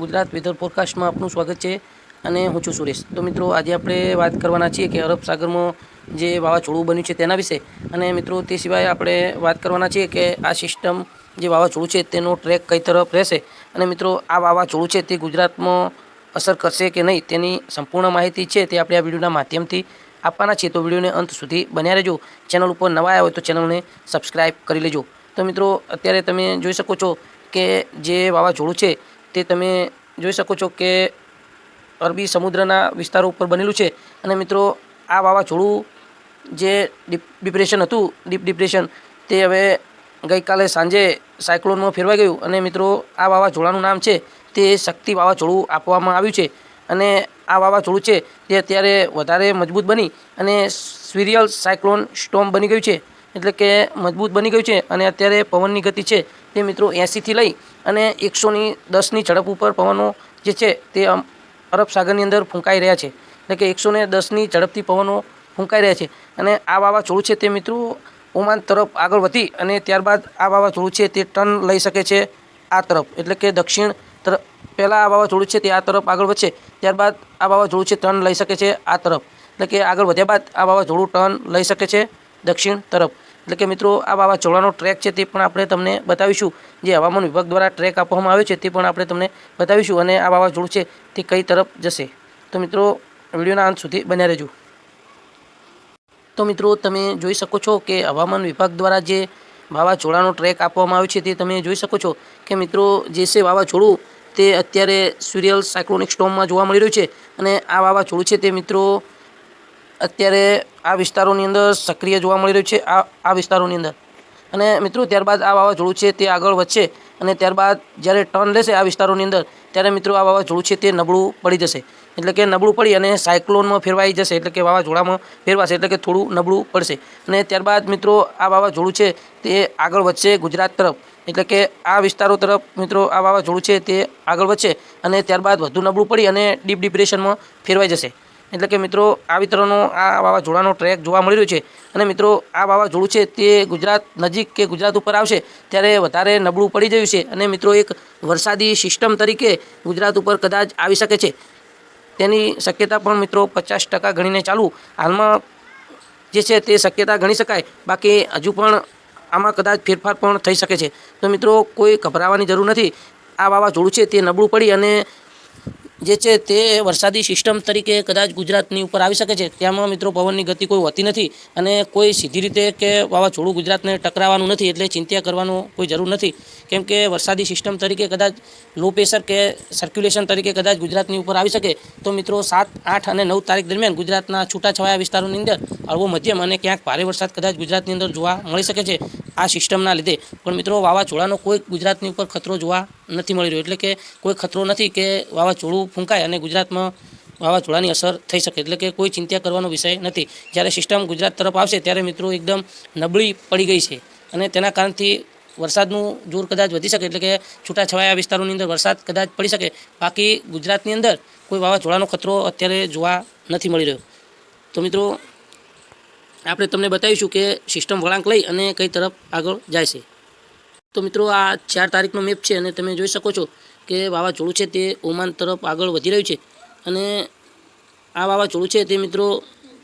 Gujarat weather ફોરકાસ્ટમાં આપનું સ્વાગત છે અને હું છું સુરેશ. તો મિત્રો, આજે આપણે વાત કરવાના છીએ કે અરબ સાગરમાં જે વાવાઝોડું બન્યું છે તેના વિશે. અને મિત્રો, તે સિવાય આપણે વાત કરવાના છીએ કે આ સિસ્ટમ જે વાવાઝોડું છે તેનો ટ્રેક કઈ તરફ રહેશે. અને મિત્રો, આ વાવાઝોડું છે તે ગુજરાતમાં અસર કરશે કે નહીં તેની સંપૂર્ણ માહિતી છે તે આપણે આ વિડીયોના માધ્યમથી આપવાના છીએ. તો વિડીયોને અંત સુધી બન્યા રહેજો. ચેનલ ઉપર નવા આવ્યા હોય તો ચેનલને સબસ્ક્રાઈબ કરી લેજો. તો મિત્રો, અત્યારે તમે જોઈ શકો છો કે જે વાવાઝોડું છે તે તમે જોઈ શકો છો કે અરબી સમુદ્રના વિસ્તારો ઉપર બનેલું છે. અને મિત્રો, આ વાવાઝોડું જે ડીપ, ડિપ્રેશન હતું, ડીપ ડિપ્રેશન, તે હવે ગઈકાલે સાંજે સાયક્લોનમાં ફેરવાઈ ગયું. અને મિત્રો, આ વાવાઝોડાનું નામ છે તે શક્તિ વાવાઝોડું આપવામાં આવ્યું છે. અને આ વાવાઝોડું છે તે અત્યારે વધારે મજબૂત બની અને સ્વિરિયલ સાયક્લોન સ્ટોમ બની ગયું છે. એટલે કે મજબૂત બની ગયું છે અને અત્યારે પવનની ગતિ છે તે મિત્રો એંસીથી લઈ અને એકસોની દસની ઝડપ ઉપર પવનો જે છે તે અરબ સાગરની અંદર ફૂંકાઈ રહ્યા છે. એટલે કે એકસો ને દસની ઝડપથી પવનો ફૂંકાઈ રહ્યા છે. અને આ વાવાઝોડું છે તે મિત્રો ઓમાન તરફ આગળ વધી અને ત્યારબાદ આ વાવાઝોડું છે તે ટર્ન લઈ શકે છે આ તરફ. એટલે કે દક્ષિણ તરફ પહેલાં આ વાવાઝોડું છે તે આ તરફ આગળ વધશે, ત્યારબાદ આ વાવાઝોડું છે ટર્ન લઈ શકે છે આ તરફ. એટલે કે આગળ વધ્યા બાદ આ વાવાઝોડું ટર્ન લઈ શકે છે દક્ષિણ તરફ. એટલે કે મિત્રો, આ વાવાઝોડાનો ટ્રેક છે તે પણ આપણે તમને બતાવીશું. જે હવામાન વિભાગ દ્વારા ટ્રેક આપવામાં આવ્યો છે તે પણ આપણે તમને બતાવીશું અને આ વાવાઝોડું છે તે કઈ તરફ જશે. તો મિત્રો, વિડીયોના અંત સુધી બન્યા રહેજો. તો મિત્રો, તમે જોઈ શકો છો કે હવામાન વિભાગ દ્વારા જે વાવાઝોડાનો ટ્રેક આપવામાં આવ્યો છે તે તમે જોઈ શકો છો કે મિત્રો, જે છે વાવાઝોડું તે અત્યારે સિરિયલ સાયક્લોનિક સ્ટોમમાં જોવા મળી રહ્યું છે અને આ વાવાઝોડું છે તે મિત્રો અત્યારે આ વિસ્તારોની અંદર સક્રિય જોવા મળી રહ્યું છે આ આ વિસ્તારોની અંદર. અને મિત્રો, ત્યારબાદ આ વાવાઝોડું છે તે આગળ વધશે અને ત્યારબાદ જ્યારે ટર્ન લેશે આ વિસ્તારોની અંદર, ત્યારે મિત્રો આ વાવાઝોડું છે તે નબળું પડી જશે. એટલે કે નબળું પડી અને સાયક્લોનમાં ફેરવાઈ જશે, એટલે કે વાવાઝોડામાં ફેરવાશે, એટલે કે થોડું નબળું પડશે. અને ત્યારબાદ મિત્રો, આ વાવાઝોડું છે તે આગળ વધશે ગુજરાત તરફ. એટલે કે આ વિસ્તારો તરફ મિત્રો, આ વાવાઝોડું છે તે આગળ વધશે અને ત્યારબાદ વધુ નબળું પડી અને ડીપ ડિપ્રેશનમાં ફેરવાઈ જશે. એટલે કે મિત્રો, આ વિતરણનો, આ વાવાઝોડાનો ટ્રેક જોવા મળી રહ્યો છે. અને મિત્રો, આ વાવાઝોડું છે તે ગુજરાત નજીક કે ગુજરાત ઉપર આવશે, ત્યારે વધારે નબળું પડી ગયું છે. અને મિત્રો, એક વરસાદી સિસ્ટમ તરીકે ગુજરાત ઉપર કદાચ આવી શકે છે. તેની શક્યતા પણ મિત્રો પચાસ ટકા ગણીને ચાલુ. હાલમાં જે છે તે શક્યતા ગણી શકાય. બાકી હજુ પણ આમાં કદાચ ફેરફાર પણ થઈ શકે છે. તો મિત્રો, કોઈ ગભરાવાની જરૂર નથી. આ વાવાઝોડું છે તે નબળું પડી અને જે છે તે વરસાદી સિસ્ટમ તરીકે કદાચ ગુજરાતની ઉપર આવી શકે છે. ત્યાંમાં મિત્રો પવનની ગતિ કોઈ હોતી નથી અને કોઈ સીધી રીતે કે વાવાઝોડું ગુજરાતને ટકરાવાનું નથી એટલે ચિંતા કરવાનું કોઈ જરૂર નથી. કેમ કે વરસાદી સિસ્ટમ તરીકે કદાચ લો પ્રેશર કે સર્ક્યુલેશન તરીકે કદાચ ગુજરાતની ઉપર આવી શકે, તો મિત્રો સાત, આઠ અને નવ તારીખ દરમિયાન ગુજરાતના છૂટાછવાયા વિસ્તારોની અંદર હળવો મધ્યમ અને ક્યાંક ભારે વરસાદ કદાચ ગુજરાતની અંદર જોવા મળી શકે છે આ સિસ્ટમના લીધે. પણ મિત્રો વાવાઝોડાનો કોઈ ગુજરાતની ઉપર ખતરો જોવા નથી મળી રહ્યો. એટલે કે કોઈ ખતરો નથી કે વાવાઝોડું ફૂંકાય અને ગુજરાતમાં વાવાઝોડાની અસર થઈ શકે. એટલે કે કોઈ ચિંતા કરવાનો વિષય નથી. જ્યારે સિસ્ટમ ગુજરાત તરફ આવશે, ત્યારે મિત્રો એકદમ નબળી પડી ગઈ છે. અને તેના કારણથી વરસાદનું જોર કદાચ વધી શકે, એટલે કે છૂટાછવાયા વિસ્તારોની અંદર વરસાદ કદાચ પડી શકે. બાકી ગુજરાતની અંદર કોઈ વાવાઝોડાનો ખતરો અત્યારે જોવા નથી મળી રહ્યો. તો મિત્રો, આપણે તમને બતાવીશું કે સિસ્ટમ વળાંક લઈ અને કઈ તરફ આગળ જાય છે. તો મિત્રો, આ ચાર તારીખનો મેપ છે અને તમે જોઈ શકો છો કે વાવાઝોડું છે તે ઓમાન તરફ આગળ વધી રહ્યું છે. અને આ વાવાઝોડું છે તે મિત્રો,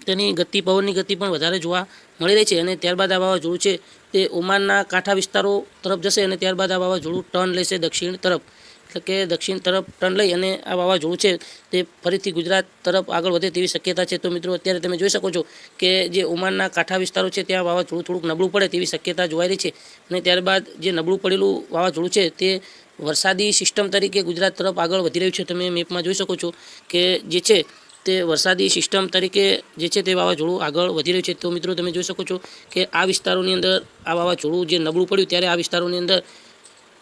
તેની ગતિ, પવનની ગતિ પણ વધારે જોવા મળી રહી છે અને ત્યારબાદ આ વાવાઝોડું છે તે ઓમાનના કાંઠા વિસ્તારો તરફ જશે અને ત્યારબાદ આ વાવાઝોડું ટર્ન લેશે દક્ષિણ તરફ. એટલે કે દક્ષિણ તરફ ટર્ન લઈ અને આ વાવાઝોડું છે તે ફરીથી ગુજરાત તરફ આગળ વધે તેવી શક્યતા છે. તો મિત્રો, અત્યારે તમે જોઈ શકો છો કે જે ઓમાનના કાંઠા વિસ્તારો છે, ત્યાં વાવાઝોડું થોડુંક નબળું પડે તેવી શક્યતા જોવાઈ રહી છે. અને ત્યારબાદ જે નબળું પડેલું વાવાઝોડું છે તે વરસાદી સિસ્ટમ તરીકે ગુજરાત તરફ આગળ વધી રહ્યું છે. તમે મેપમાં જોઈ શકો છો કે જે છે તે વરસાદી સિસ્ટમ તરીકે જે છે તે વાવાઝોડું આગળ વધી રહ્યું છે. તો મિત્રો, તમે જોઈ શકો છો કે આ વિસ્તારોની અંદર આ વાવાઝોડું જે નબળું પડ્યું, ત્યારે આ વિસ્તારોની અંદર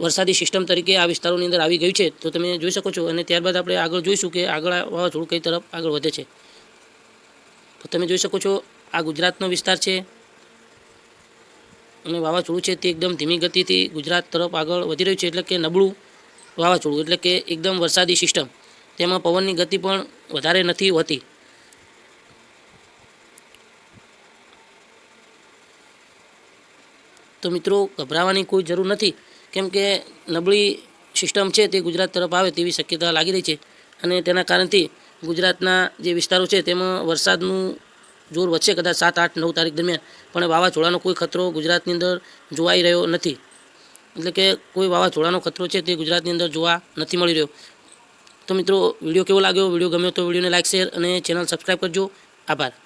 વરસાદી સિસ્ટમ તરીકે આ વિસ્તારોની અંદર આવી ગયું છે, તો તમે જોઈ શકો છો. અને ત્યારબાદ આપણે આગળ જોઈશું કે આગળ વાવાઝોડું કઈ તરફ આગળ વધે છે. તો તમે જોઈ શકો છો, આ ગુજરાતનો વિસ્તાર છે. અને વાવાઝોડું છે તે એકદમ ધીમી ગતિથી ગુજરાત તરફ આગળ વધી રહ્યું છે, એટલે કે નબળું વાવાઝોડું, એટલે કે એકદમ વરસાદી સિસ્ટમ. તેમાં પવનની ગતિ પણ વધારે નથી હોતી. તો મિત્રો, ગભરાવાની કોઈ જરૂર નથી. કેમ કે નબળી સિસ્ટમ છે તે ગુજરાત તરફ આવે તેવી શક્યતા લાગી રહી છે. અને તેના કારણથી ગુજરાતના જે વિસ્તારો છે તેમાં વરસાદનું જોર વધશે કદાચ સાત, આઠ, નવ તારીખ દરમિયાન. પણ વાવાઝોડાનો કોઈ ખતરો ગુજરાતની અંદર જોવાઈ રહ્યો નથી. એટલે કે કોઈ વાવાઝોડાનો ખતરો છે તે ગુજરાતની અંદર જોવા નથી મળી રહ્યો. તો મિત્રો, વીડિયો કેવો લાગ્યો? વીડિયો ગમ્યો તો વિડીયોને લાઈક, શેર અને ચેનલ સબસ્ક્રાઈબ કરજો. આભાર.